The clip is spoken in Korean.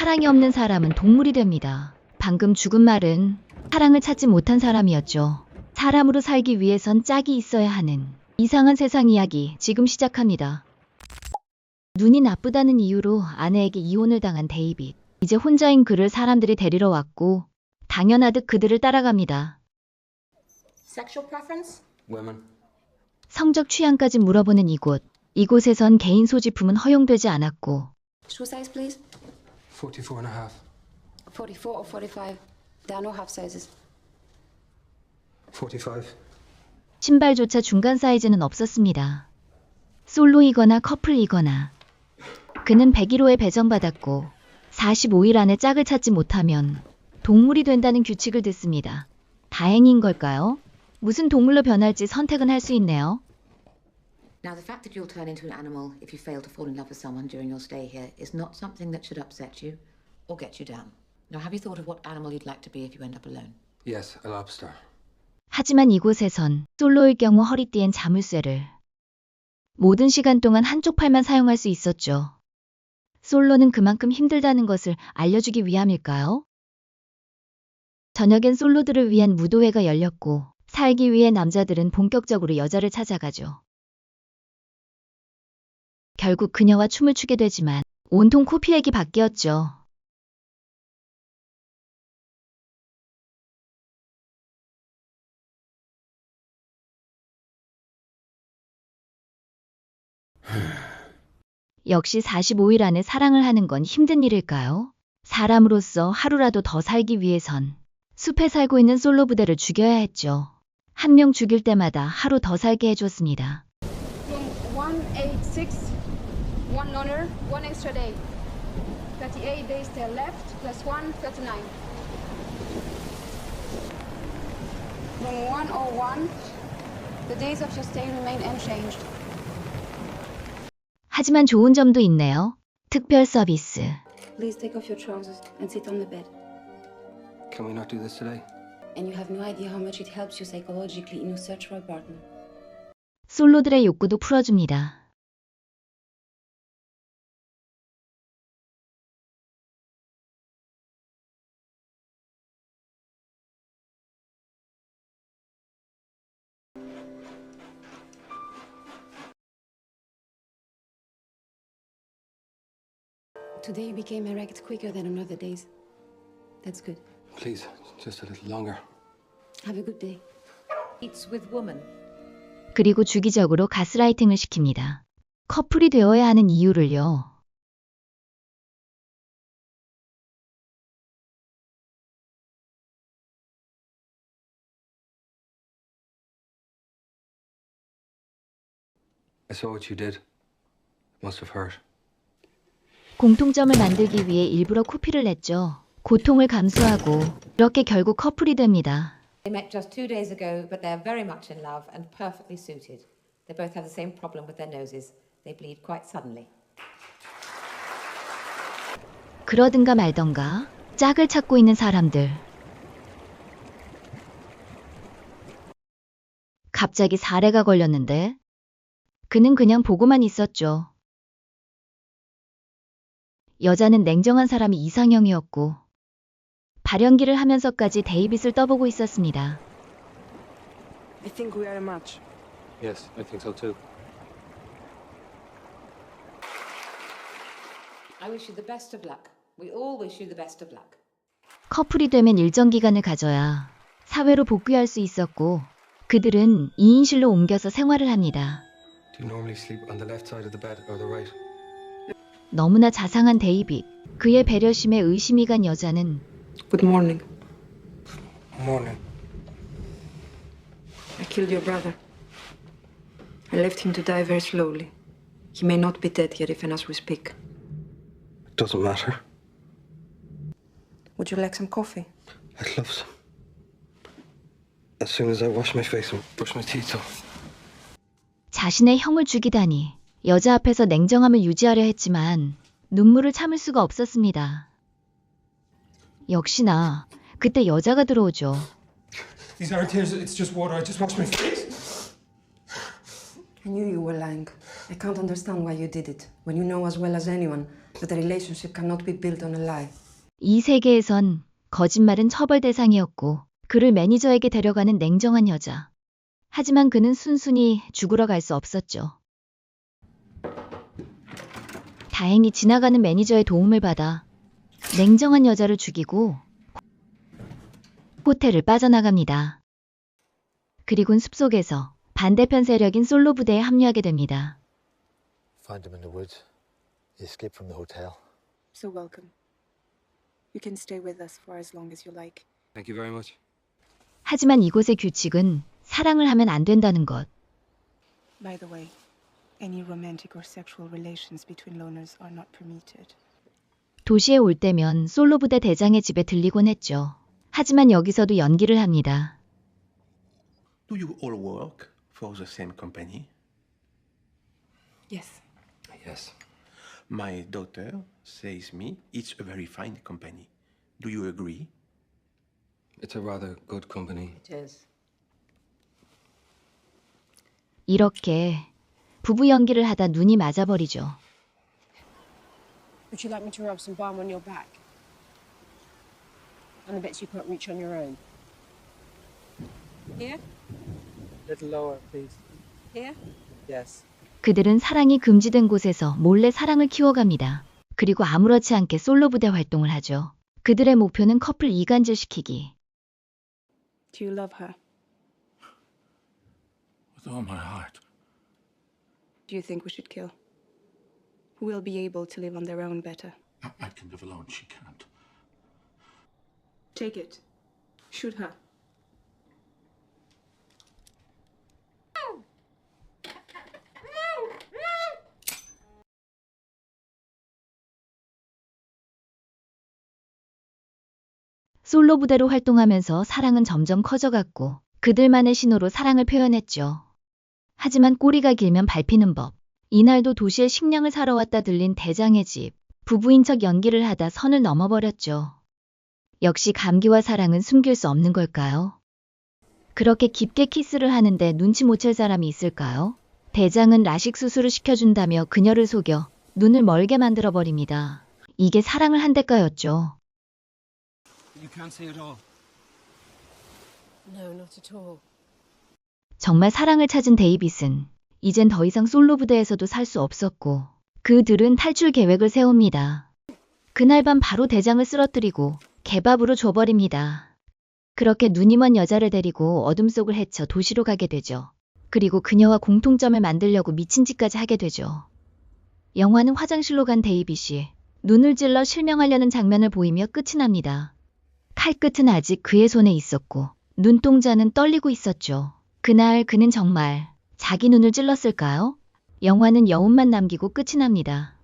사랑이 없는 사람은 동물이 됩니다. 방금 죽은 말은 사랑을 찾지 못한 사람이었죠. 사람으로 살기 위해선 짝이 있어야 하는 이상한 세상 이야기 지금 시작합니다. 눈이 나쁘다는 이유로 아내에게 이혼을 당한 데이빗. 이제 혼자인 그를 사람들이 데리러 왔고 당연하듯 그들을 따라갑니다. Sexual preference? Women. 성적 취향까지 물어보는 이곳. 이곳에선 개인 소지품은 허용되지 않았고 Shoe size, please. 44 and a half. 44 or 45. There are no half sizes. 45. 신발조차 중간 사이즈는 없었습니다. 솔로이거나 커플이거나 그는 101호에 배정받았고 45일 안에 짝을 찾지 못하면 동물이 된다는 규칙을 듣습니다. 다행인 걸까요? 무슨 동물로 변할지 선택은 할 수 있네요. Now, the fact that you'll turn into an animal if you fail to fall in love with someone during your stay here is not something that should upset you or get you down. Now, have you thought of what animal you'd like to be if you end up alone? Yes, a lobster. 하지만 이곳에선 솔로일 경우 허리띠엔 자물쇠를 모든 시간 동안 한쪽 팔만 사용할 수 있었죠. 솔로는 그만큼 힘들다는 것을 알려주기 위함일까요? 저녁엔 솔로들을 위한 무도회가 열렸고 살기 위해 남자들은 본격적으로 여자를 찾아가죠. 결국 그녀와 춤을 추게 되지만 온통 코피액이 바뀌었죠. 역시 45일 안에 사랑을 하는 건 힘든 일일까요? 사람으로서 하루라도 더 살기 위해선 숲에 살고 있는 솔로 부대를 죽여야 했죠. 한 명 죽일 때마다 하루 더 살게 해줬습니다. Room 186, one loner, one extra day. 38 days till left, plus one, 39. Room 101, the days of your stay remain unchanged. 하지만 좋은 점도 있네요. 특별 서비스. Please take off your trousers and sit on the bed. Can we not do this today? And you have no idea how much it helps you psychologically in your search for a partner. 솔로들의 욕구도 풀어줍니다. Today you became erect quicker than on other days. That's good. Please, just a little longer. Have a good day. Eats with woman. 그리고 주기적으로 가스라이팅을 시킵니다. 커플이 되어야 하는 이유를요. I saw what you did. Must have hurt. 공통점을 만들기 위해 일부러 코피를 냈죠. 고통을 감수하고 이렇게 결국 커플이 됩니다. They met just two days ago, but they're very much in love and perfectly suited. They both have the same problem with their noses. They bleed quite suddenly. 그러든가 말던가 짝을 찾고 있는 사람들. 갑자기 사례가 걸렸는데 그는 그냥 보고만 있었죠. 여자는 냉정한 사람이 이상형이었고 발연기를 하면서까지 데이빗을 떠보고 있었습니다. I think we are a match. Yes, I think so too. I wish you the best of luck. We all wish you the best of luck. 커플이 되면 일정 기간을 가져야 사회로 복귀할 수 있었고 그들은 2인실로 옮겨서 생활을 합니다. Do you normally sleep on the left side of the bed or the right? 너무나 자상한 데이빗. 그의 배려심에 의심이 간 여자는 Good morning. Morning. I killed your brother. I left him to die very slowly. He may not be dead yet even as we speak. It doesn't matter. Would you like some coffee? I'd love some. As soon as I wash my face and brush my teeth off. 자신의 형을 죽이다니 여자 앞에서 냉정함을 유지하려 했지만 눈물을 참을 수가 없었습니다. 역시나 그때 여자가 들어오죠. These aren't tears, it's just water. I just washed my face. I knew you were lying. I can't understand why you did it when you know as well as anyone that a relationship cannot be built on a lie. 이 세계에선 거짓말은 처벌 대상이었고 그를 매니저에게 데려가는 냉정한 여자. 하지만 그는 순순히 죽으러 갈 수 없었죠. 다행히 지나가는 매니저의 도움을 받아 냉정한 여자를 죽이고 호텔을 빠져나갑니다. 그리곤 숲속에서 반대편 세력인 솔로 부대에 합류하게 됩니다. Find him in the woods. He escaped from the hotel. So welcome. You can stay with us for as long as you like. Thank you very much. 하지만 이곳의 규칙은 사랑을 하면 안 된다는 것. By the way, any romantic or sexual relations between loners are not permitted. 도시에 올 때면 솔로 부대 대장의 집에 들리곤 했죠. 하지만 여기서도 연기를 합니다. Do you all work for the same company? Yes. Yes. My daughter says me it's a very fine company. Do you agree? It's a rather good company. It is. 이렇게 부부 연기를 하다 눈이 맞아버리죠. Would you like me to rub some balm on your back? On the bits you can't reach on your own. Here? little lower, please. Here? Yes. 그들은 사랑이 금지된 곳에서 몰래 사랑을 키워갑니다. 그리고 아무렇지 않게 솔로 부대 활동을 하죠. 그들의 목표는 커플 이간질시키기. Do you love her? With all my heart. Do you think we should kill? Who will be able to live on their own better? I, I can live alone, she can't. Take it. Shoot her. 솔로 부대로 활동하면서 사랑은 점점 커져갔고 그들만의 신호로 사랑을 표현했죠. 하지만 꼬리가 길면 밟히는 법. 이날도 도시에 식량을 사러 왔다 들린 대장의 집. 부부인 척 연기를 하다 선을 넘어버렸죠. 역시 감기와 사랑은 숨길 수 없는 걸까요? 그렇게 깊게 키스를 하는데 눈치 못 챌 사람이 있을까요? 대장은 라식 수술을 시켜준다며 그녀를 속여 눈을 멀게 만들어버립니다. 이게 사랑을 한 대가였죠. You can't see at all. No, not at all. 정말 사랑을 찾은 데이빗은 이젠 더 이상 솔로 부대에서도 살 수 없었고 그들은 탈출 계획을 세웁니다. 그날 밤 바로 대장을 쓰러뜨리고 개밥으로 줘버립니다. 그렇게 눈이 먼 여자를 데리고 어둠 속을 헤쳐 도시로 가게 되죠. 그리고 그녀와 공통점을 만들려고 미친 짓까지 하게 되죠. 영화는 화장실로 간 데이빗이 눈을 찔러 실명하려는 장면을 보이며 끝이 납니다. 칼끝은 아직 그의 손에 있었고 눈동자는 떨리고 있었죠. 그날 그는 정말 자기 눈을 찔렀을까요? 영화는 여운만 남기고 끝이 납니다.